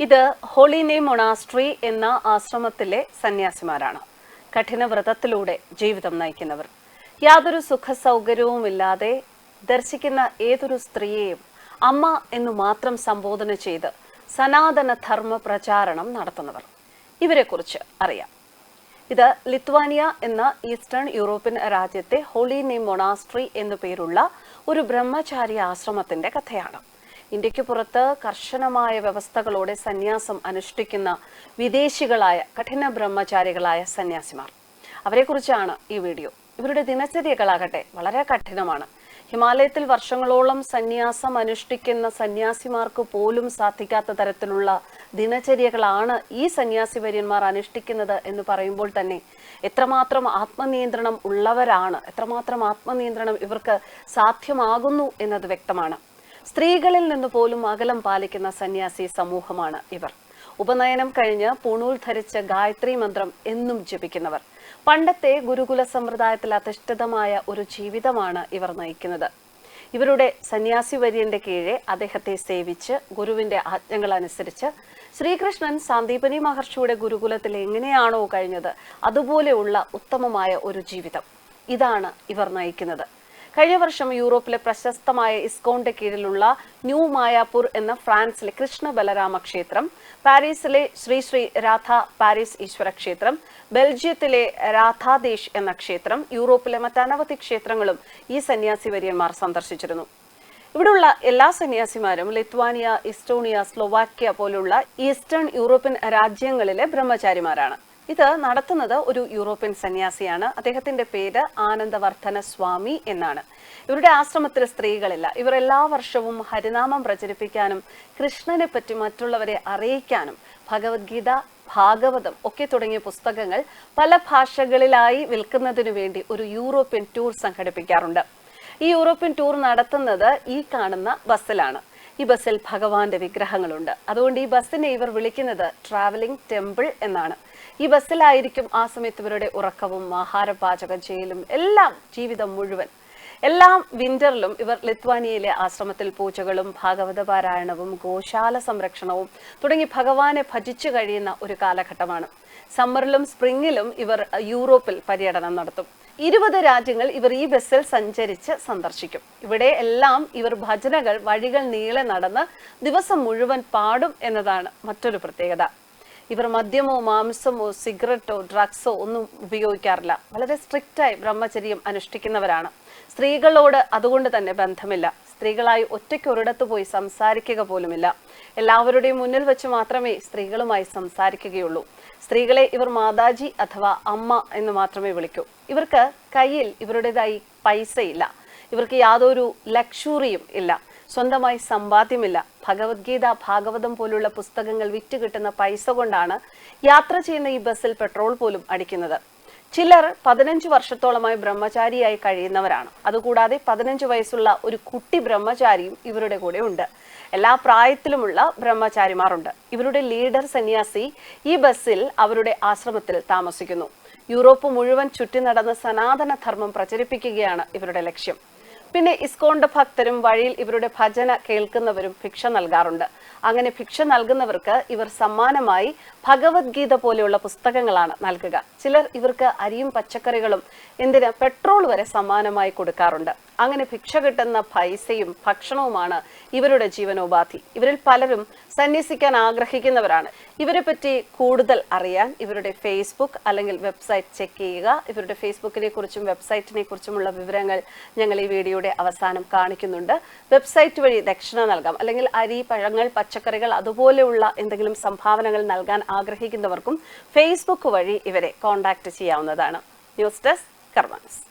ഇത് holy ഹോളിനെ monastery എന്ന ആശ്രമത്തിലെ സന്യാസിമാരാണ്. കഠിന വ്രതത്തിലൂടെ ജീവിതം നയിക്കുന്നവർ. യാതൊരു സുഖ സൗകര്യവുമില്ലാതെ ദർശിക്കുന്ന ഏതൊരു സ്ത്രീയെയും അമ്മ എന്നു മാത്രം സംബോധന ചെയ്ത് സനാതന ധർമ്മ പ്രചാരണം നടത്തുന്നവർ. ഇവരെക്കുറിച്ച് അറിയാം. ഇത് ലിത്വാനിയ എന്ന ഈസ്റ്റേൺ യൂറോപ്യൻ രാജ്യത്തെ ഹോളി നെയ് മൊണാസ്ട്രി എന്നു പേരുള്ള ഒരു ബ്രഹ്മചാരി ആശ്രമത്തിന്റെ കഥയാണ്. ഇന്ത്യയ്ക്ക് പുറത്ത് കർശനമായ വ്യവസ്ഥകളോടെ സന്യാസം അനുഷ്ഠിക്കുന്ന വിദേശികളായ കഠിന ബ്രഹ്മചാരികളായ സന്യാസിമാർ. അവരെക്കുറിച്ചാണ് ഈ വീഡിയോ. ഇവരുടെ ദിനചര്യകളാകട്ടെ വളരെ കഠിനമാണ്. ഹിമാലയത്തിൽ വർഷങ്ങളോളം സന്യാസം അനുഷ്ഠിക്കുന്ന സന്യാസിമാർക്ക് പോലും സാധിക്കാത്ത തരത്തിലുള്ള ദിനചര്യകളാണ് ഈ സന്യാസി വര്യന്മാർ അനുഷ്ഠിക്കുന്നത് എന്ന് പറയുമ്പോൾ തന്നെ എത്രമാത്രം ആത്മനിയന്ത്രണം ഉള്ളവരാണ് എത്രമാത്രം ആത്മനിയന്ത്രണം ഇവർക്ക് സാധ്യമാകുന്നു എന്നത് വ്യക്തമാണ്. സ്ത്രീകളിൽ നിന്ന് പോലും അകലം പാലിക്കുന്ന സന്യാസി സമൂഹമാണ് ഇവർ. ഉപനയനം കഴിഞ്ഞ് പൂണൂൽ ധരിച്ച ഗായത്രി മന്ത്രം എന്നും ജപിക്കുന്നവർ. പണ്ടത്തെ ഗുരുകുല സമ്പ്രദായത്തിൽ അധിഷ്ഠിതമായ ഒരു ജീവിതമാണ് ഇവർ നയിക്കുന്നത്. ഇവരുടെ സന്യാസി വര്യന്റെ കീഴെ അദ്ദേഹത്തെ സേവിച്ച് ഗുരുവിന്റെ ആജ്ഞകൾ അനുസരിച്ച് ശ്രീകൃഷ്ണൻ സാന്ദീപനി മഹർഷിയുടെ ഗുരുകുലത്തിൽ എങ്ങനെയാണോ കഴിഞ്ഞത് അതുപോലെയുള്ള ഉത്തമമായ ഒരു ജീവിതം ഇതാണ് ഇവർ നയിക്കുന്നത്. കഴിഞ്ഞ വർഷം യൂറോപ്പിലെ പ്രശസ്തമായ ഇസ്കോണിന്റെ കീഴിലുള്ള ന്യൂ മായാപൂർ എന്ന ഫ്രാൻസിലെ കൃഷ്ണ ബലരാമ ക്ഷേത്രം പാരീസിലെ ശ്രീ ശ്രീ രാധ പാരീസ് ഈശ്വര ക്ഷേത്രം ബെൽജിയത്തിലെ രാധാദേശ് എന്ന ക്ഷേത്രം യൂറോപ്പിലെ മറ്റനവധി ക്ഷേത്രങ്ങളും ഈ സന്യാസി വര്യന്മാർ സന്ദർശിച്ചിരുന്നു. ഇവിടെയുള്ള എല്ലാ സന്യാസിമാരും ലിത്വാനിയ ഇസ്റ്റോണിയ സ്ലോവാക്യ പോലുള്ള ഈസ്റ്റേൺ യൂറോപ്യൻ രാജ്യങ്ങളിലെ ബ്രഹ്മചാരിമാരാണ്. ഇത് നടത്തുന്നത് ഒരു യൂറോപ്യൻ സന്യാസിയാണ്. അദ്ദേഹത്തിന്റെ പേര് ആനന്ദവർദ്ധന സ്വാമി എന്നാണ്. ഇവരുടെ ആശ്രമത്തിൽ സ്ത്രീകളില്ല. ഇവർ എല്ലാ വർഷവും ഹരിനാമം പ്രചരിപ്പിക്കാനും കൃഷ്ണനെ പറ്റി മറ്റുള്ളവരെ അറിയിക്കാനും ഭഗവത്ഗീത ഭാഗവതം ഒക്കെ തുടങ്ങിയ പുസ്തകങ്ങൾ പല ഭാഷകളിലായി വിൽക്കുന്നതിനു വേണ്ടി ഒരു യൂറോപ്യൻ ടൂർ സംഘടിപ്പിക്കാറുണ്ട്. ഈ യൂറോപ്യൻ ടൂർ നടത്തുന്നത് ഈ കാണുന്ന ബസ്സിലാണ്. ഈ ബസ്സിൽ ഭഗവാന്റെ വിഗ്രഹങ്ങളുണ്ട്. അതുകൊണ്ട് ഈ ബസ്സിനെ ഇവർ വിളിക്കുന്നത് ട്രാവലിംഗ് ടെമ്പിൾ എന്നാണ്. ഈ ബസ്സിലായിരിക്കും ആ സമയത്ത് ഇവരുടെ ഉറക്കവും ആഹാരപാചകം ചെയ്യലും എല്ലാം ജീവിതം മുഴുവൻ. എല്ലാ വിന്ററിലും ഇവർ ലിത്വാനിയയിലെ ആശ്രമത്തിൽ പൂജകളും ഭാഗവത പാരായണവും ഗോശാല സംരക്ഷണവും തുടങ്ങി ഭഗവാനെ ഭജിച്ചു കഴിയുന്ന ഒരു കാലഘട്ടമാണ്. സമ്മറിലും സ്പ്രിങ്ങിലും ഇവർ യൂറോപ്പിൽ പര്യടനം നടത്തും. ഇരുപത് രാജ്യങ്ങൾ ഇവർ ഈ ബസ്സിൽ സഞ്ചരിച്ച് സന്ദർശിക്കും. ഇവിടെ എല്ലാം ഇവർ ഭജനകൾ വഴികൾ നീളെ നടന്ന് ദിവസം മുഴുവൻ പാടും എന്നതാണ് മറ്റൊരു പ്രത്യേകത. ഇവർ മദ്യമോ മാംസമോ സിഗരറ്റോ ഡ്രഗ്സോ ഒന്നും ഉപയോഗിക്കാറില്ല. വളരെ സ്ട്രിക്റ്റായി ബ്രഹ്മചര്യം അനുഷ്ഠിക്കുന്നവരാണ്. സ്ത്രീകളോട് അതുകൊണ്ട് തന്നെ ബന്ധമില്ല. സ്ത്രീകളായി ഒറ്റയ്ക്ക് ഒരിടത്ത് പോയി സംസാരിക്കുക പോലുമില്ല. എല്ലാവരുടെയും മുന്നിൽ വെച്ച് മാത്രമേ സ്ത്രീകളുമായി സംസാരിക്കുകയുള്ളൂ. സ്ത്രീകളെ ഇവർ മാതാജി അഥവാ അമ്മ എന്ന് മാത്രമേ വിളിക്കൂ. ഇവർക്ക് കയ്യിൽ ഇവരുടേതായി പൈസയില്ല. ഇവർക്ക് യാതൊരു ലക്ഷൂറിയും ഇല്ല. സ്വന്തമായി സമ്പാദ്യമില്ല. ഭഗവത്ഗീത ഭാഗവതം പോലുള്ള പുസ്തകങ്ങൾ വിറ്റ് കിട്ടുന്ന പൈസ കൊണ്ടാണ് യാത്ര ചെയ്യുന്ന ഈ ബസ്സിൽ പെട്രോൾ പോലും അടിക്കുന്നത്. ചിലർ പതിനഞ്ച് വർഷത്തോളമായി ബ്രഹ്മചാരിയായി കഴിയുന്നവരാണ്. അതുകൂടാതെ പതിനഞ്ച് വയസ്സുള്ള ഒരു കുട്ടി ബ്രഹ്മചാരിയും ഇവരുടെ കൂടെ ഉണ്ട്. എല്ലാ പ്രായത്തിലുമുള്ള ബ്രഹ്മചാരിമാരുണ്ട്. ഇവരുടെ ലീഡർ സന്യാസി ഈ ബസ്സിൽ അവരുടെ ആശ്രമത്തിൽ താമസിക്കുന്നു. യൂറോപ്പ് മുഴുവൻ ചുറ്റി നടന്ന് സനാതന ധർമ്മം പ്രചരിപ്പിക്കുകയാണ് ഇവരുടെ ലക്ഷ്യം. പിന്നെ ഇസ്കോണിന്റെ ഭക്തരും വഴിയിൽ ഇവരുടെ ഭജന കേൾക്കുന്നവരും ഭിക്ഷ നൽകാറുണ്ട്. അങ്ങനെ ഭിക്ഷ നൽകുന്നവർക്ക് ഇവർ സമ്മാനമായി ഭഗവത്ഗീത പോലെയുള്ള പുസ്തകങ്ങളാണ് നൽകുക. ചിലർ ഇവർക്ക് അരിയും പച്ചക്കറികളും എന്തിന് പെട്രോൾ വരെ സമ്മാനമായി കൊടുക്കാറുണ്ട്. അങ്ങനെ ഭിക്ഷ കിട്ടുന്ന പൈസയും ഭക്ഷണവുമാണ് ഇവരുടെ ജീവനോപാധി. ഇവരിൽ പലരും സന്യസിക്കാൻ ആഗ്രഹിക്കുന്നവരാണ്. ഇവരെ പറ്റി കൂടുതൽ അറിയാൻ ഇവരുടെ ഫേസ്ബുക്ക് അല്ലെങ്കിൽ വെബ്സൈറ്റ് ചെക്ക് ചെയ്യുക. ഇവരുടെ ഫേസ്ബുക്കിനെ കുറിച്ചും വെബ്സൈറ്റിനെ കുറിച്ചുമുള്ള വിവരങ്ങൾ ഞങ്ങൾ ഈ വീഡിയോയുടെ അവസാനം കാണിക്കുന്നുണ്ട്. വെബ്സൈറ്റ് വഴി ദക്ഷിണ നൽകാം. അല്ലെങ്കിൽ അരി പഴങ്ങൾ പച്ചക്കറികൾ അതുപോലെയുള്ള എന്തെങ്കിലും സംഭാവനകൾ നൽകാൻ ആഗ്രഹിക്കുന്നവർക്കും ഫേസ്ബുക്ക് വഴി ഇവരെ കോൺടാക്ട് ചെയ്യാവുന്നതാണ്. News desk കർമാൻസ്